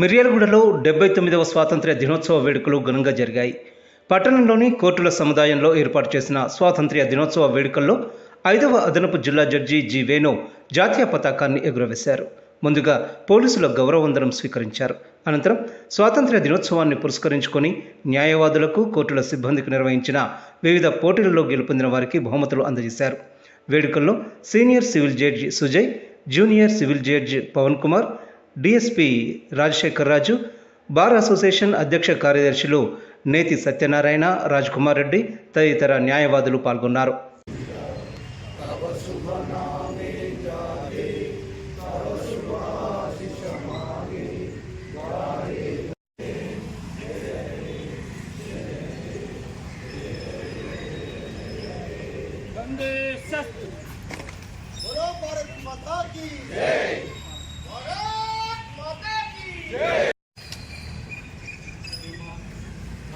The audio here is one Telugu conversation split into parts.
మిర్యాలగూడలో డెబ్బై తొమ్మిదవ స్వాతంత్ర్య దినోత్సవ వేడుకలు ఘనంగా జరిగాయి. పట్టణంలోని కోర్టుల సముదాయంలో ఏర్పాటు చేసిన స్వాతంత్ర్య దినోత్సవ వేడుకల్లో ఐదవ అదనపు జిల్లా జడ్జి జి వేణు జాతీయ పతాకాన్ని ఎగురవేశారు. ముందుగా పోలీసుల గౌరవవందనం స్వీకరించారు. అనంతరం స్వాతంత్ర్య దినోత్సవాన్ని పురస్కరించుకొని న్యాయవాదులకు కోర్టుల సిబ్బందికి నిర్వహించిన వివిధ పోటీలలో గెలుపొందిన వారికి బహుమతులు అందజేశారు. వేడుకల్లో senior civil judge Sujay junior civil judge Pavan Kumar DSP Rajasekhar Raju bar association అధ్యక్ష కార్యదర్శులు నేతి సత్యనారాయణ కుమార్ రెడ్డి తదితర న్యాయవాదులు పాల్గొన్నారు.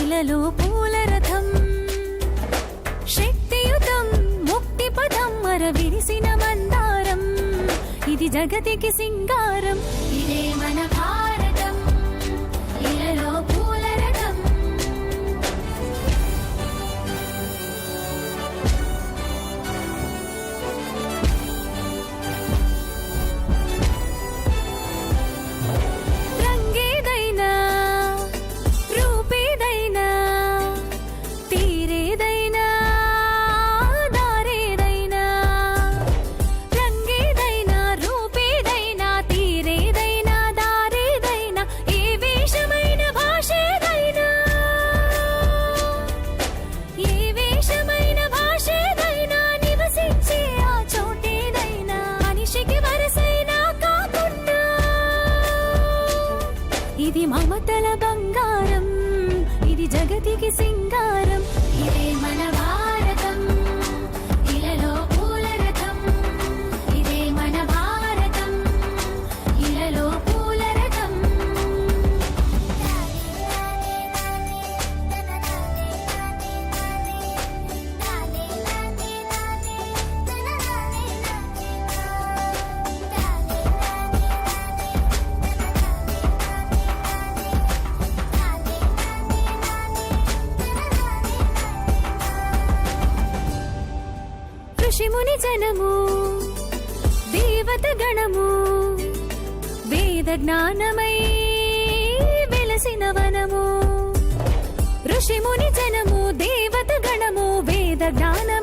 ఇలలో పూల రథం శక్తియుతం ముక్తి పదం మర విరిసిన మందారం. ఇది జగతికి సింగారం. ఇది బంగారం. ఇది జగతికి సింగారం ఋషిముని జనము దేవత గణము వేద జ్ఞానమై వెలసిన వనము. ఋషిముని జనము దేవత గణము వేద జ్ఞానమై